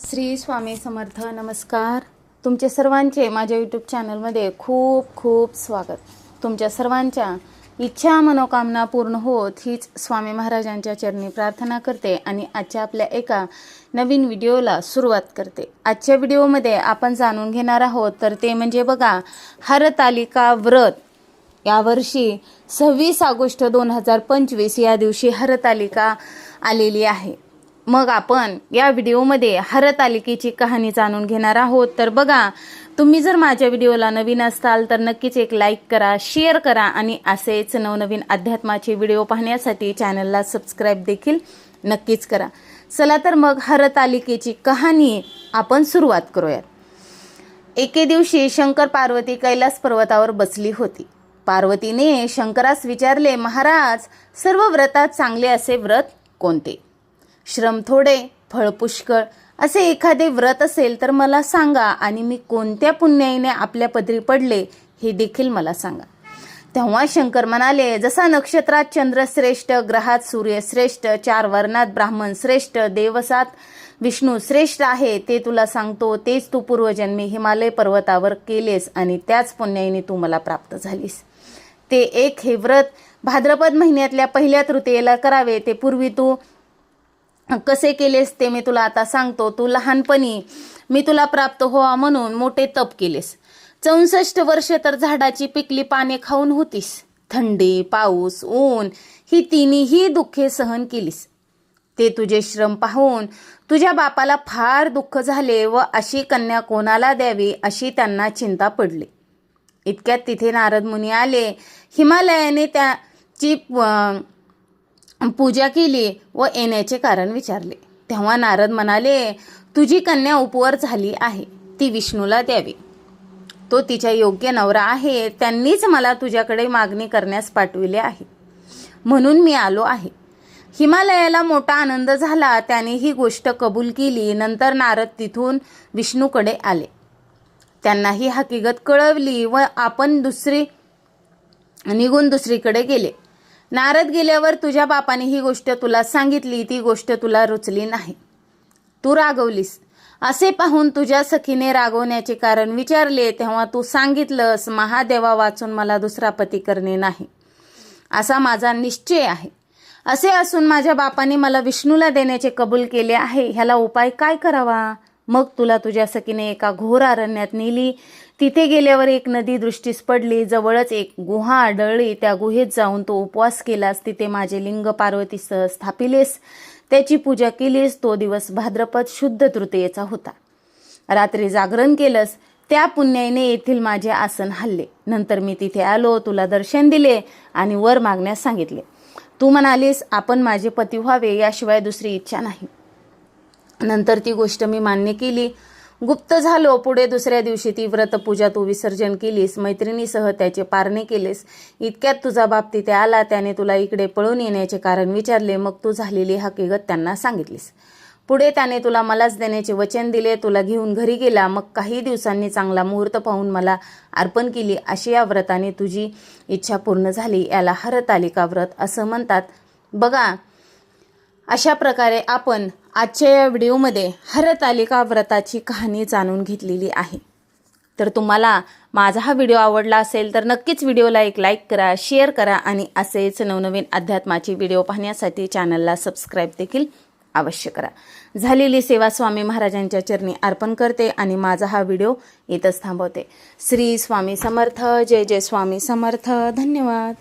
श्री स्वामी समर्थ नमस्कार. तुमचे सर्वांचे माझ्या यूट्यूब चॅनलमध्ये खूप खूप स्वागत. तुमच्या सर्वांच्या इच्छा मनोकामना पूर्ण होत हीच स्वामी महाराजांच्या चरणी प्रार्थना करते आणि आजच्या आपल्या एका नवीन व्हिडिओला सुरुवात करते. आजच्या व्हिडिओमध्ये आपण जाणून घेणार आहोत तर ते म्हणजे बघा हरतालिका व्रत. यावर्षी सव्वीस ऑगस्ट दोन हजार पंचवीस या दिवशी हरतालिका आलेली आहे. मग आपण या व्हिडिओमध्ये हरतालिकेची कहाणी जाणून घेणार आहोत. तर बघा तुम्ही जर माझ्या व्हिडिओला नवीन असताल तर नक्कीच एक लाईक करा शेअर करा आणि असेच नवनवीन अध्यात्माचे व्हिडिओ पाहण्यासाठी चॅनलला सबस्क्राईब देखील नक्कीच करा. चला तर मग हरतालिकेची कहाणी आपण सुरुवात करूयात. एके दिवशी शंकर पार्वती कैलास पर्वतावर बसली होती. पार्वतीने शंकरास विचारले महाराज सर्व व्रतात चांगले असे व्रत कोणते? श्रम थोडे फळ पुष्कळ. असे एखादे व्रत असेल तर मला सांगा आणि मी कोणत्या पुण्याईने आपल्या पदरी पडले हे देखील मला सांगा. तेव्हा शंकर म्हणाले जसा नक्षत्रात चंद्र श्रेष्ठ ग्रहात सूर्य श्रेष्ठ चार वर्णात ब्राह्मण श्रेष्ठ देवसात विष्णू श्रेष्ठ आहे ते तुला सांगतो तेच तू पूर्वजन्मी हिमालय पर्वतावर केलेस आणि त्याच पुण्याईने तू मला प्राप्त झालीस. ते एक हे व्रत भाद्रपद महिन्यातल्या पहिल्या तृतीयेला करावे ते पूर्वी तू कसे केलेस ते मी तुला आता सांगतो. तू लहानपणी मी तुला प्राप्त व्हावा म्हणून मोठे तप केलेस. चौसष्ट वर्ष तर झाडाची पिकली पाने खाऊन होतीस. थंडी पाऊस ऊन ही तिन्हीही दुःखे सहन केलीस. ते तुझे श्रम पाहून तुझ्या बापाला फार दुःख झाले व अशी कन्या कोणाला द्यावी अशी त्यांना चिंता पडली. इतक्यात तिथे नारद मुनी आले. हिमालयाने त्याची पूजा केली व येण्याचे कारण विचारले. तेव्हा नारद म्हणाले तुझी कन्या उपवर झाली आहे. ती विष्णूला द्यावी. तो तिच्या योग्य नवरा आहे. त्यांनीच मला तुझ्याकडे मागणी करण्यास पाठविले आहे. म्हणून मी आलो आहे. हिमालयाला मोठा आनंद झाला. त्याने ही गोष्ट कबूल केली. नंतर नारद तिथून विष्णूकडे आले. त्यांना ही हकीकत कळवली व आपण दुसरी निघून दुसरीकडे गेले. नारद गेल्यावर तुझ्या बापाने ही गोष्ट तुला सांगितली ती गोष्ट तुला रुचली नाही. तू रागवलीस. असे पाहून तुझ्या सखीने रागवण्याचे कारण विचारले तेव्हा तू सांगितलंस महादेवा वाचून मला दुसरा पती करणे नाही. असा माझा निश्चय आहे. असे असून माझ्या बापाने मला विष्णूला देण्याचे कबूल केले आहे. ह्याला उपाय काय करावा? मग तुला तुझ्या सखीने एका घोर अरण्यात नेली. तिथे गेल्यावर एक नदी दृष्टीस पडली जवळच एक गुहा आढळली. त्या गुहेत जाऊन तो उपवास केलास तिथे माझे लिंग पार्वतीसह स्थापिलेस. त्याची पूजा केलीस तो दिवस भाद्रपद शुद्ध तृतीयेचा होता. रात्री जागरण केलंस त्या पुण्याईने येथील माझे आसन हल्ले. नंतर मी तिथे आलो तुला दर्शन दिले आणि वर मागण्यास सांगितले. तू म्हणालीस आपण माझे पती व्हावे याशिवाय दुसरी इच्छा नाही. नंतर ती गोष्ट मी मान्य केली. गुप्त झालो पुढे दुसऱ्या दिवशी ती व्रतपूजा तू विसर्जन केलीस मैत्रिणीसह त्याचे पारणे केलेस. इतक्यात तुझा बाप तिथे आला त्याने तुला इकडे पळून येण्याचे कारण विचारले मग तू झालेली हकीकत त्यांना सांगितलीस. पुढे त्याने तुला मलाच देण्याचे वचन दिले तुला घेऊन घरी गेला मग काही दिवसांनी चांगला मुहूर्त पाहून मला अर्पण केली. अशी या व्रताने तुझी इच्छा पूर्ण झाली याला हरतालिका व्रत असं म्हणतात. बघा अशा प्रकारे आपण आजच्या या व्हिडिओमध्ये हरतालिका व्रताची कहाणी जाणून घेतलेली आहे. तर तुम्हाला माझा हा व्हिडिओ आवडला असेल तर नक्कीच व्हिडिओला एक लाईक करा शेअर करा आणि असेच नवनवीन अध्यात्माचे व्हिडिओ पाहण्यासाठी चॅनलला सबस्क्राईब देखील अवश्य करा. झालेली सेवा स्वामी महाराजांच्या चरणी अर्पण करते आणि माझा हा व्हिडिओ इथंच थांबवते. श्री स्वामी समर्थ जय जय स्वामी समर्थ धन्यवाद.